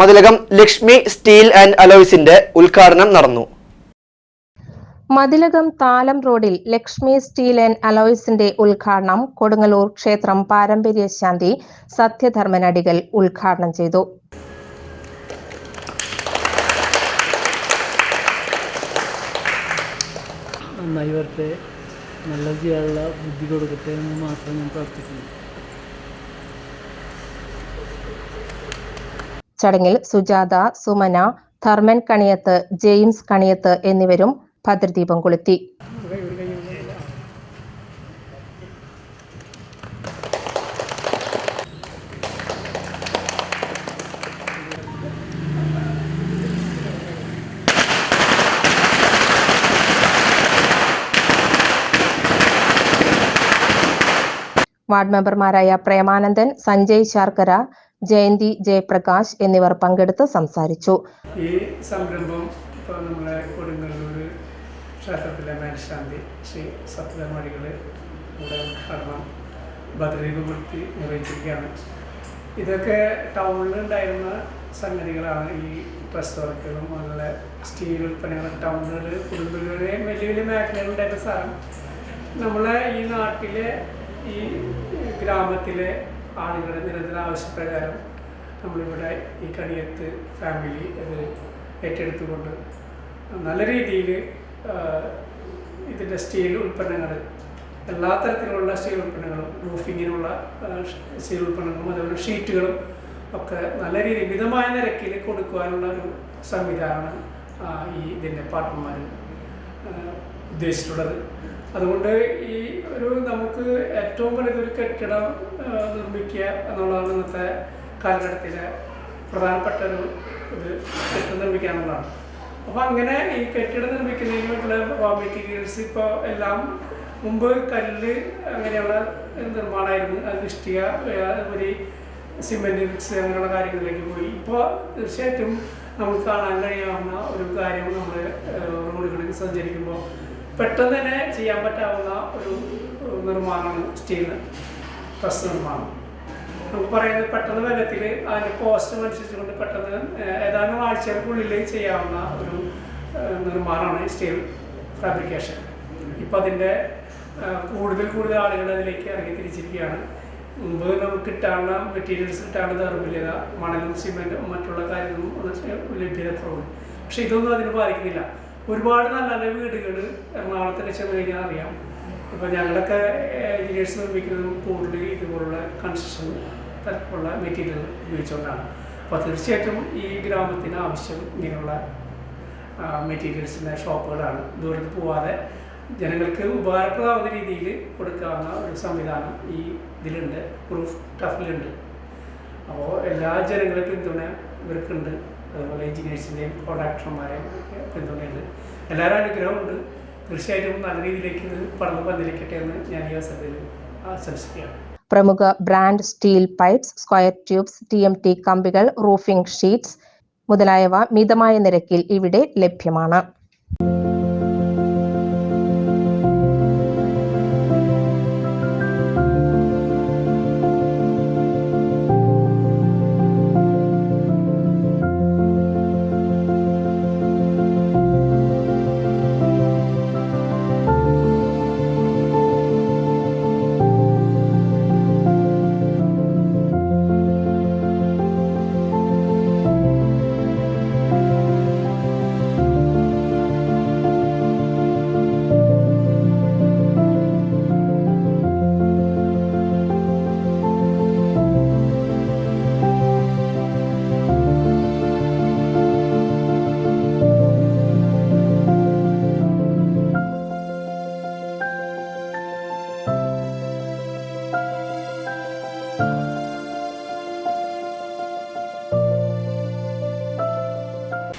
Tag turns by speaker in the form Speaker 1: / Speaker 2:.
Speaker 1: Mathilakam Lakshmi steel and അലോയ്സിന്റെ ഉദ്ഘാടനം നടന്നു.
Speaker 2: മതിലകം താലം റോഡിൽ ലക്ഷ്മി സ്റ്റീൽ ആൻഡ് അലോയ്സിന്റെ ഉദ്ഘാടനം കൊടുങ്ങല്ലൂർ ക്ഷേത്രം പാരമ്പര്യ ശാന്തി സത്യധർമ്മനടികൾ ഉദ്ഘാടനം ചെയ്തു.
Speaker 3: നന്നായി വരട്ടെ. നല്ല ചെയ്യാനുള്ള ബുദ്ധി കൊടുക്കട്ടെ എന്ന് മാത്രം ഞാൻ പ്രാർത്ഥിക്കുന്നു.
Speaker 2: ചടങ്ങിൽ സുജാത സുമന ധർമ്മൻ കണിയത്ത് ജെയിംസ് കണിയത്ത് എന്നിവരും ഭദ്രദീപം കൊളുത്തി. വാർഡ് മെമ്പർമാരായ പ്രേമാനന്ദൻ സഞ്ജയ് ശാർക്കര ജയന്തി ജയപ്രകാശ് എന്നിവർ പങ്കെടുത്ത് സംസാരിച്ചു.
Speaker 4: ഈ സംരംഭം ഇപ്പോൾ നമ്മളെ കൊടുങ്ങല്ലൂർ ക്ഷേത്രത്തിലെ മേൽശാന്തി ശ്രീ സത്യധർമ്മടികൾ ഇവിടെ ഉദ്ഘാടനം ഭദ്രദീപപ്പെടുത്തി നിർവഹിച്ചിരിക്കുകയാണ്. ഇതൊക്കെ ടൗണിൽ ഉണ്ടായിരുന്ന സംഗതികളാണ് ഈ ഡ്രസ് വർക്കുകളും അതുപോലെ സ്റ്റീൽ ഉൽപ്പന്നങ്ങൾ ടൗണുകൾ കൊടുങ്ങല്ലൂരിലെ വലിയ വലിയ മേഖലകളുണ്ടായിരുന്ന സ്ഥലം നമ്മളെ ഈ നാട്ടിലെ ഈ ഗ്രാമത്തിലെ ആളുകളുടെ നിരന്തര ആവശ്യപ്രകാരം നമ്മളിവിടെ ഈ കണിയത്ത് ഫാമിലി അത് ഏറ്റെടുത്തുകൊണ്ട് നല്ല രീതിയിൽ ഇതിന്റെ സ്റ്റീൽ ഉൽപ്പന്നങ്ങൾ എല്ലാ തരത്തിലുള്ള സ്റ്റീൽ ഉൽപ്പന്നങ്ങളും റൂഫിങ്ങിനുള്ള സ്റ്റീൽ ഉൽപ്പന്നങ്ങളും അതുപോലെ ഷീറ്റുകളും ഒക്കെ നല്ല രീതിയിൽ മിതമായ നിരക്കിൽ കൊടുക്കുവാനുള്ള ഒരു സംവിധാനമാണ് ഈ ഇതിന്റെ പാർട്ട്ണർമാർ ഉദ്ദേശിച്ചിട്ടുള്ളത്. അതുകൊണ്ട് ഈ ഒരു നമുക്ക് ഏറ്റവും വലുതൊരു കെട്ടിടം നിർമ്മിക്കുക എന്നുള്ളതാണ് ഇന്നത്തെ കാലഘട്ടത്തിലെ പ്രധാനപ്പെട്ട ഒരു ഇത്. കെട്ടിടം നിർമ്മിക്കുക എന്നുള്ളതാണ്. അപ്പോൾ അങ്ങനെ ഈ കെട്ടിടം നിർമ്മിക്കുന്നതിന് വേണ്ടിയുള്ള മെറ്റീരിയൽസ് ഇപ്പോൾ എല്ലാം മുമ്പ് കല്ല് അങ്ങനെയുള്ള നിർമ്മാണമായിരുന്നു. അത് ഇഷ്ടിക ഒരു സിമെന്റ് മിക്സ് അങ്ങനെയുള്ള കാര്യങ്ങളിലേക്ക് പോയി. ഇപ്പോൾ തീർച്ചയായിട്ടും നമുക്ക് കാണാൻ കഴിയാവുന്ന ഒരു കാര്യം നമ്മൾ റോഡുകളിൽ സഞ്ചരിക്കുമ്പോൾ പെട്ടെന്ന് തന്നെ ചെയ്യാൻ പറ്റാവുന്ന ഒരു നിർമ്മാണമാണ് സ്റ്റീൽ പ്രസ് നിർമ്മാണം. നമുക്ക് പറയുന്നത് പെട്ടെന്ന് വേഗത്തിൽ അതിന്റെ കോസ്റ്റ് അനുസരിച്ചുകൊണ്ട് പെട്ടെന്ന് ഏതാനും ആഴ്ചകൾക്കുള്ളിൽ ചെയ്യാവുന്ന ഒരു നിർമ്മാണമാണ് സ്റ്റീൽ ഫാബ്രിക്കേഷൻ. ഇപ്പം അതിന്റെ കൂടുതൽ കൂടുതൽ ആളുകൾ അതിലേക്ക് ഇറങ്ങി തിരിച്ചിരിക്കുകയാണ്. മുമ്പ് നമുക്ക് കിട്ടാനുള്ള മെറ്റീരിയൽസ് കിട്ടാനുള്ള ദൗർബല്യത മണലും സിമെന്റും മറ്റുള്ള കാര്യങ്ങളും ലഭ്യത കുറവ് പക്ഷേ ഇതൊന്നും അതിന് ബാധിക്കുന്നില്ല. ഒരുപാട് നല്ല നല്ല വീടുകൾ എറണാകുളത്തിന് ചെന്ന് കഴിഞ്ഞാൽ അറിയാം. ഇപ്പോൾ ഞങ്ങളൊക്കെ എഞ്ചിനീയേഴ്സ് നിർമ്മിക്കുന്നത് കൂടുതൽ ഇതുപോലുള്ള കൺസ്ട്രക്ഷൻ തരത്തിലുള്ള മെറ്റീരിയൽ ഉപയോഗിച്ചുകൊണ്ടാണ്. അപ്പോൾ തീർച്ചയായിട്ടും ഈ ഗ്രാമത്തിന് ആവശ്യം ഇങ്ങനെയുള്ള മെറ്റീരിയൽസിന്റെ ഷോപ്പുകളാണ്. ദൂരത്ത് പോവാതെ ജനങ്ങൾക്ക് ഉപകാരപ്രദമാവുന്ന രീതിയിൽ കൊടുക്കാവുന്ന ഒരു സംവിധാനം ഈ ഇതിലുണ്ട്. പ്രൂഫ് ടഫിലുണ്ട് അപ്പോൾ എല്ലാ ജനങ്ങളെ പിന്തുണ ഇവർക്കുണ്ട്. അതുപോലെ എഞ്ചിനീയേഴ്സിന്റെയും കോൺട്രാക്ടർമാരെയും പിന്തുണയുണ്ട്. എല്ലാവരും അനുഗ്രഹമുണ്ട്. തീർച്ചയായിട്ടും നല്ല രീതിയിലേക്ക് ഇത് പടർന്നു പന്തിരിക്കട്ടെ എന്ന് ഞാൻ ഈ അവസരത്തിൽ ആശംസിക്കുകയാണ്.
Speaker 2: പ്രമുഖ brand steel pipes square tubes T M T കമ്പികൾ റൂഫിംഗ് ഷീറ്റ്സ് മുതലായവ മിതമായ നിരക്കിൽ ഇവിടെ ലഭ്യമാണ്.